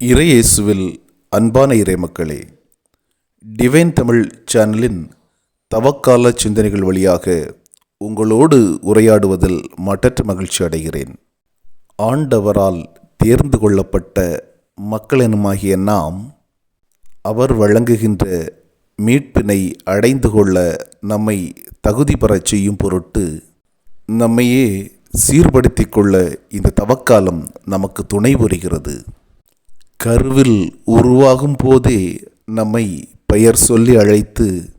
இறையேசுவில் அன்பான இறைமக்களே டிவைன் தமிழ் சேனலின் தவக்கால சிந்தனைகள் வழியாக உங்களோடு உரையாடுவதில் மட்டற்ற மகிழ்ச்சி அடைகிறேன். ஆண்டவரால் தேர்ந்து கொள்ளப்பட்ட மக்களெனுமாகிய நாம் அவர் வழங்குகின்ற மீட்பினை அடைந்து கொள்ள நம்மை தகுதி பெறச் செய்யும் பொருட்டு நம்மையே சீர்படுத்திக் கொள்ள இந்த தவக்காலம் நமக்கு துணை புரிகிறது. கருவில் உருவாகும் போதே நம்மை பெயர் சொல்லி அழைத்து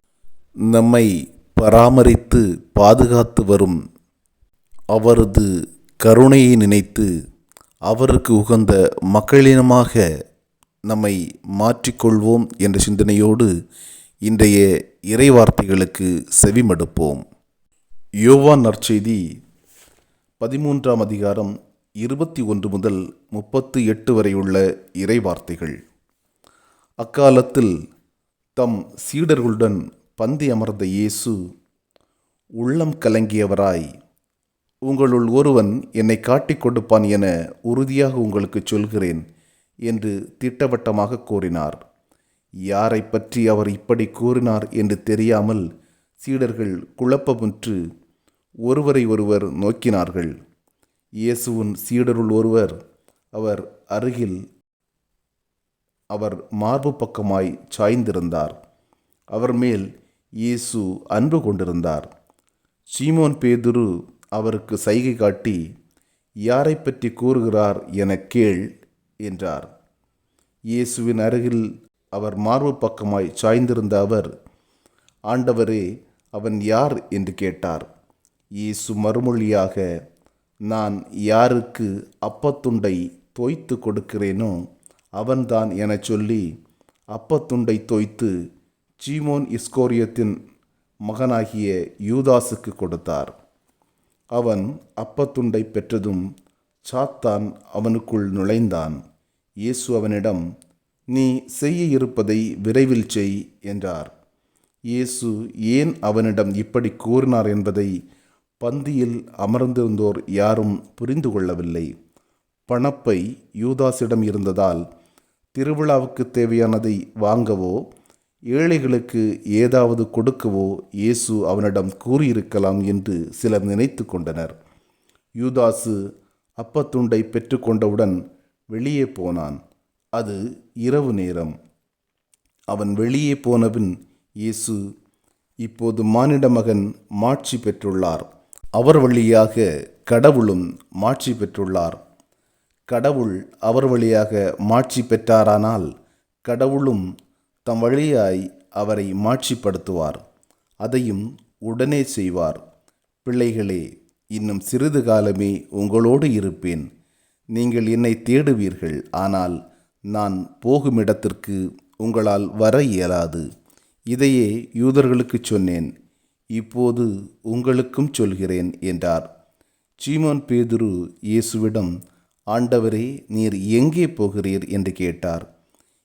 நம்மை பராமரித்து பாதுகாத்து வரும் அவரது கருணையை நினைத்து அவருக்கு உகந்த மக்களினமாக நம்மை மாற்றிக்கொள்வோம் என்ற சிந்தனையோடு இன்றைய இறைவார்த்தைகளுக்கு செவிமடுப்போம். யோவான் நற்செய்தி பதிமூன்றாம் அதிகாரம் இருபத்தி ஒன்று முதல் முப்பத்து எட்டு வரையுள்ள இறைவார்த்தைகள். அக்காலத்தில் தம் சீடர்களுடன் பந்தி அமர்ந்த இயேசு உள்ளம் கலங்கியவராய் உங்களுள் ஒருவன் என்னை காட்டிக் கொடுப்பான் என உறுதியாக உங்களுக்கு சொல்கிறேன் என்று திட்டவட்டமாக கூறினார். யாரை பற்றி அவர் இப்படி கூறினார் என்று தெரியாமல் சீடர்கள் குழப்பமுற்று ஒருவரை ஒருவர் நோக்கினார்கள். இயேசுவின் சீடருள் ஒருவர். அவர் அருகில் அவர் மார்பு பக்கமாய் சாய்ந்திருந்தார். அவர் மேல் இயேசு அன்பு கொண்டிருந்தார். சீமோன் பேதுரு அவருக்கு சைகை காட்டி யாரை பற்றி கூறுகிறார் என கேள் என்றார். இயேசுவின் அருகில் அவர் மார்பு பக்கமாய் சாய்ந்திருந்த அவர் ஆண்டவரே அவன் யார்? என்று கேட்டார். இயேசு மறுமொழியாக நான் யாருக்கு அப்பத்துண்டை தோய்த்து கொடுக்கிறேனோ அவன்தான் எனச் சொல்லி அப்பத்துண்டை தோய்த்து சீமோன் இஸ்கோரியத்தின் மகனாகிய யூதாசுக்கு கொடுத்தார். அவன் அப்பத்துண்டை பெற்றதும் சாத்தான் அவனுக்குள் நுழைந்தான். இயேசு அவனிடம் நீ செய்ய இருப்பதை விரைவில் செய் என்றார். இயேசு ஏன் அவனிடம் இப்படி கூறினார் என்பதை பந்தியில் அமர்ந்திருந்தோர் யாரும் புரிந்து கொள்ளவில்லை. பணப்பை யூதாசிடம் இருந்ததால் திருவிழாவுக்கு தேவையானதை வாங்கவோ ஏழைகளுக்கு ஏதாவது கொடுக்கவோ இயேசு அவனிடம் கூறியிருக்கலாம் என்று சிலர் நினைத்து கொண்டனர். யூதாசு அப்பத்துண்டை பெற்றுக்கொண்டவுடன் வெளியே போனான். அது இரவு நேரம். அவன் வெளியே போனபின் இயேசு இப்போது மானிட மகன் மாட்சி பெற்றுள்ளார். அவர் வழியாக கடவுளும் மாட்சி பெற்றுள்ளார். கடவுள் அவர் வழியாக மாட்சி பெற்றாரானால் கடவுளும் தம் வழியாய் அவரை மாட்சிப்படுத்துவார். அதையும் உடனே செய்வார். பிள்ளைகளே இன்னும் சிறிது காலமே உங்களோடு இருப்பேன். நீங்கள் என்னை தேடுவீர்கள். ஆனால் நான் போகும் இடத்திற்கு உங்களால் வர இயலாது. இதையே யூதர்களுக்கு சொன்னேன். இப்போது உங்களுக்கும் சொல்கிறேன் என்றார். சீமோன் பேதுரு இயேசுவிடம் ஆண்டவரே நீர் எங்கே போகிறீர்? என்று கேட்டார்.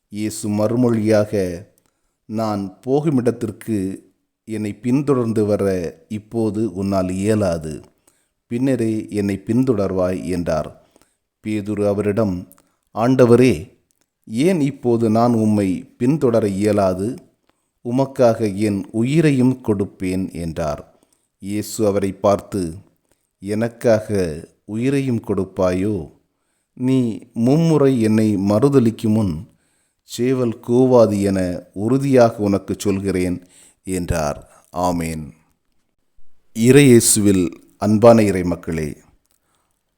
இயேசு மறுமொழியாக நான் போகுமிடத்திற்கு என்னை பின்தொடர்ந்து வர இப்போது உன்னால் இயலாது. பின்னரே என்னை பின்தொடர்வாய் என்றார். பேதுரு அவரிடம் ஆண்டவரே ஏன் இப்போது நான் உம்மை பின்தொடர இயலாது? உமக்காக என் உயிரையும் கொடுப்பேன் என்றார். இயேசு அவரை பார்த்து எனக்காக உயிரையும் கொடுப்பாயோ? நீ மும்முறை என்னை மறுதளிக்கும் முன் சேவல் கூவாது என உறுதியாக உனக்கு சொல்கிறேன் என்றார். ஆமேன். இறையேசுவில் அன்பான இறை மக்களே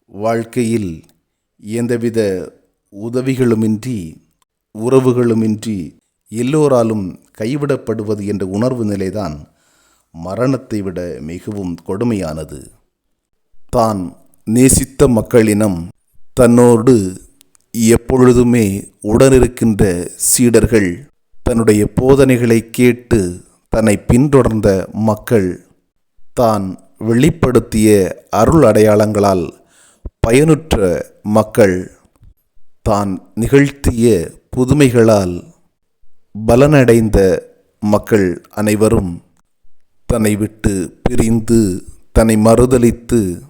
வாழ்க்கையில் எந்தவித உதவிகளுமின்றி உறவுகளுமின்றி எல்லோராலும் கைவிடப்படுவது என்ற உணர்வு நிலைதான் மரணத்தை விட மிகவும் கொடுமையானது. தான் நேசித்த மக்களினம் தன்னோடு எப்பொழுதுமே உடனிருக்கின்ற சீடர்கள் தன்னுடைய போதனைகளை கேட்டு தன்னை பின்தொடர்ந்த மக்கள் தான் வெளிப்படுத்திய அருள் அடையாளங்களால் பயனுற்ற மக்கள் தான் நிகழ்த்திய புதுமைகளால் பலனடைந்த மக்கள் அனைவரும் தன்னை விட்டு பிரிந்து தன்னை மறுதலித்து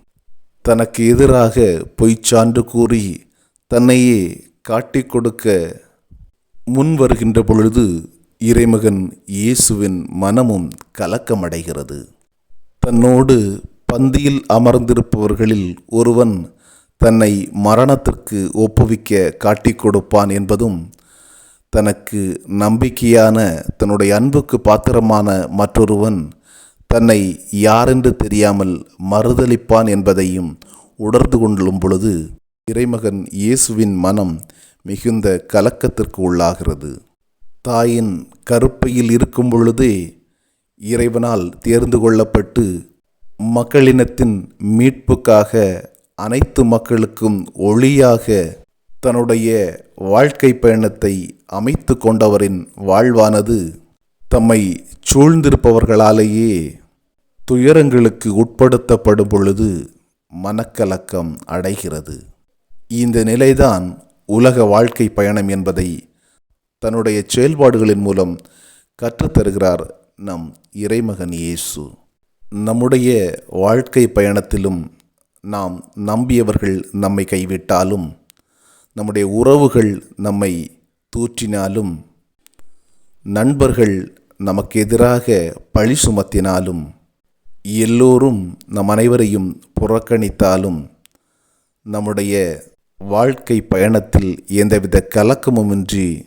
தனக்கு எதிராக பொய்ச்சான்று கூறி தன்னையே காட்டிக் கொடுக்க முன் வருகின்ற பொழுது இறைமகன் இயேசுவின் மனமும் கலக்கமடைகிறது. தன்னோடு பந்தியில் அமர்ந்திருப்பவர்களில் ஒருவன் தன்னை மரணத்திற்கு ஒப்புவிக்க காட்டிக் கொடுப்பான் என்பதும் தனக்கு நம்பிக்கையான தன்னுடைய அன்புக்கு பாத்திரமான மற்றொருவன் தன்னை யாரென்று தெரியாமல் மறுதலிப்பான் என்பதையும் உணர்ந்து கொள்ளும் பொழுது இறைமகன் இயேசுவின் மனம் மிகுந்த கலக்கத்திற்கு உள்ளாகிறது. தாயின் கருப்பையில் இருக்கும் பொழுதே இறைவனால் தேர்ந்து கொள்ளப்பட்டு மக்களினத்தின் மீட்புக்காக அனைத்து மக்களுக்கும் ஒளியாக தன்னுடைய வாழ்க்கை பயணத்தை அமைத்து கொண்டவரின் வாழ்வானது தம்மை சூழ்ந்திருப்பவர்களாலேயே துயரங்களுக்கு உட்படுத்தப்படும் பொழுது மனக்கலக்கம் அடைகிறது. இந்த நிலைதான் உலக வாழ்க்கை பயணம் என்பதை தன்னுடைய செயல்பாடுகளின் மூலம் கற்றுத்தருகிறார் நம் இறைமகன் இயேசு. நம்முடைய வாழ்க்கை பயணத்திலும் நாம் நம்பியவர்கள் நம்மை கைவிட்டாலும் நம்முடைய உறவுகள் நம்மை தூற்றினாலும் நண்பர்கள் நமக்கு எதிராக பழி சுமத்தினாலும் எல்லோரும் நம் அனைவரையும் புறக்கணித்தாலும் நம்முடைய வாழ்க்கை பயணத்தில் எந்தவித கலக்கமுமின்றி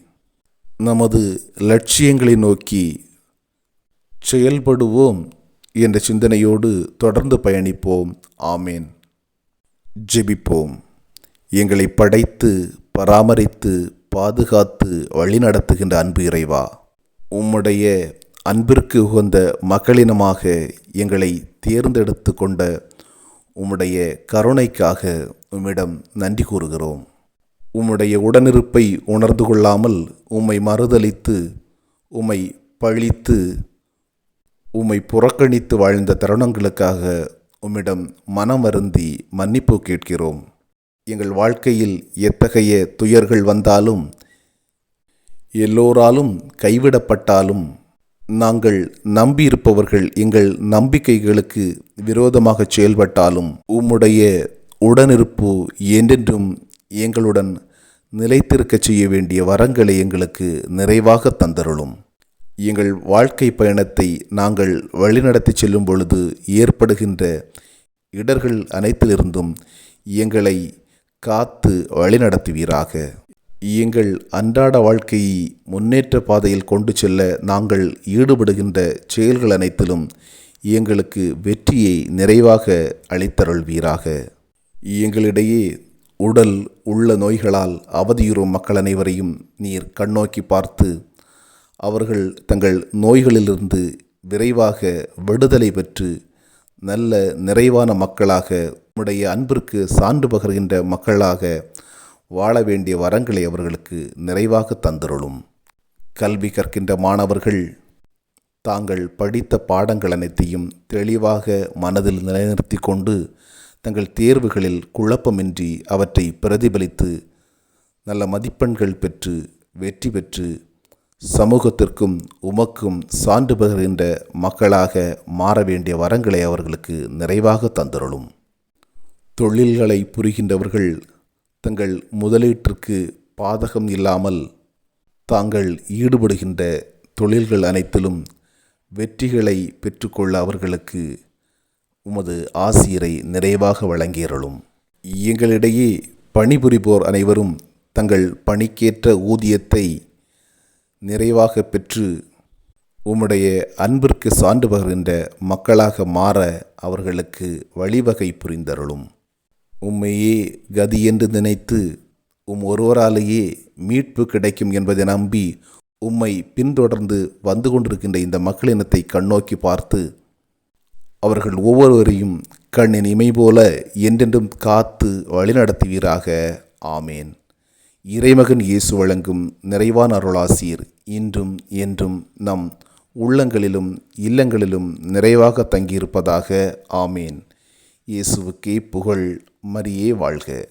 நமது லட்சியங்களை நோக்கி செயல்படுவோம் என்ற சிந்தனையோடு தொடர்ந்து பயணிப்போம். ஆமேன். ஜெபிப்போம். எங்களை படைத்து பராமரித்து பாதுகாத்து வழிநடத்துகின்ற அன்பு இறைவா. உம்முடைய அன்பிற்கு உகந்த மக்களினமாக எங்களை தேர்ந்தெடுத்து கொண்ட உம்முடைய கருணைக்காக உம்மிடம் நன்றி கூறுகிறோம். உம்முடைய உடனிருப்பை உணர்ந்து கொள்ளாமல் உம்மை மறுதளித்து உம்மை பழித்து உம்மை புறக்கணித்து வாழ்ந்த தருணங்களுக்காக உம்மிடம் மனம் வருந்தி மன்னிப்பு கேட்கிறோம். எங்கள் வாழ்க்கையில் எத்தகைய துயர்கள் வந்தாலும் எல்லோராலும் கைவிடப்பட்டாலும் நாங்கள் நம்பியிருப்பவர்கள் எங்கள் நம்பிக்கைகளுக்கு விரோதமாக செயல்பட்டாலும் உம்முடைய உடனிருப்பு என்றென்றும் எங்களுடன் நிலைத்திருக்கச் செய்ய வேண்டிய வரங்களை எங்களுக்கு நிறைவாக தந்தருளும். எங்கள் வாழ்க்கை பயணத்தை நாங்கள் வழிநடத்தி செல்லும் பொழுது ஏற்படுகின்ற இடர்கள் அனைத்திலிருந்தும் எங்களை காத்து வழிநடத்துவீராக. எங்கள் அன்றாட வாழ்க்கையை முன்னேற்ற பாதையில் கொண்டு செல்ல நாங்கள் ஈடுபடுகின்ற செயல்கள் அனைத்திலும் எங்களுக்கு வெற்றியை நிறைவாக அளித்தருள்வீராக. எங்களிடையே உடல் உள்ள நோய்களால் அவதியுறும் மக்கள் அனைவரையும் நீர் கண்ணோக்கி பார்த்து அவர்கள் தங்கள் நோய்களிலிருந்து விரைவாக விடுதலை பெற்று நல்ல நிறைவான மக்களாக உம்முடைய அன்பிற்கு சான்று பகர்கின்ற மக்களாக வாழ வேண்டிய வரங்களை அவர்களுக்கு நிறைவாக தந்துருளும். கல்வி கற்கின்ற மாணவர்கள் தாங்கள் படித்த பாடங்கள் அனைத்தையும் தெளிவாக மனதில் நிலைநிறுத்தி கொண்டு தங்கள் தேர்வுகளில் குழப்பமின்றி அவற்றை பிரதிபலித்து நல்ல மதிப்பெண்கள் பெற்று வெற்றி பெற்று சமூகத்திற்கும் உமக்கும் சான்று பகிர்கின்ற மக்களாக மாற வேண்டிய வரங்களை அவர்களுக்கு நிறைவாக தந்தருளும். தொழில்களை புரிகின்றவர்கள் தங்கள் முதலீட்டிற்கு பாதகம் இல்லாமல் தாங்கள் ஈடுபடுகின்ற தொழில்கள் அனைத்திலும் வெற்றிகளை பெற்றுக்கொள்ள அவர்களுக்கு உமது ஆசிரியரை நிறைவாக வழங்கியருளும். எங்களிடையே பணிபுரிபோர் அனைவரும் தங்கள் பணிக்கேற்ற ஊதியத்தை நிறைவாக பெற்று உம்முடைய அன்பிற்கு சான்று பகிர்கின்ற மக்களாக மாற அவர்களுக்கு வழிவகை புரிந்தருளும். உம்மையே கதி என்று நினைத்து உம் ஒருவராலேயே மீட்பு கிடைக்கும் என்பதை நம்பி உம்மை பின்தொடர்ந்து வந்து கொண்டிருக்கின்ற இந்த மக்களினத்தை கண்ணோக்கி பார்த்து அவர்கள் ஒவ்வொருவரையும் கண்ணின் இமை போல என்றென்றும் காத்து வழிநடத்துவீராக. ஆமேன். இறைமகன் இயேசு வழங்கும் நிறைவான அருளாசீர் இன்றும் என்றும் நம் உள்ளங்களிலும் இல்லங்களிலும் நிறைவாக தங்கியிருப்பதாக ஆமேன். இயேசுவுக்கே புகழ் மரியே வாழ்க.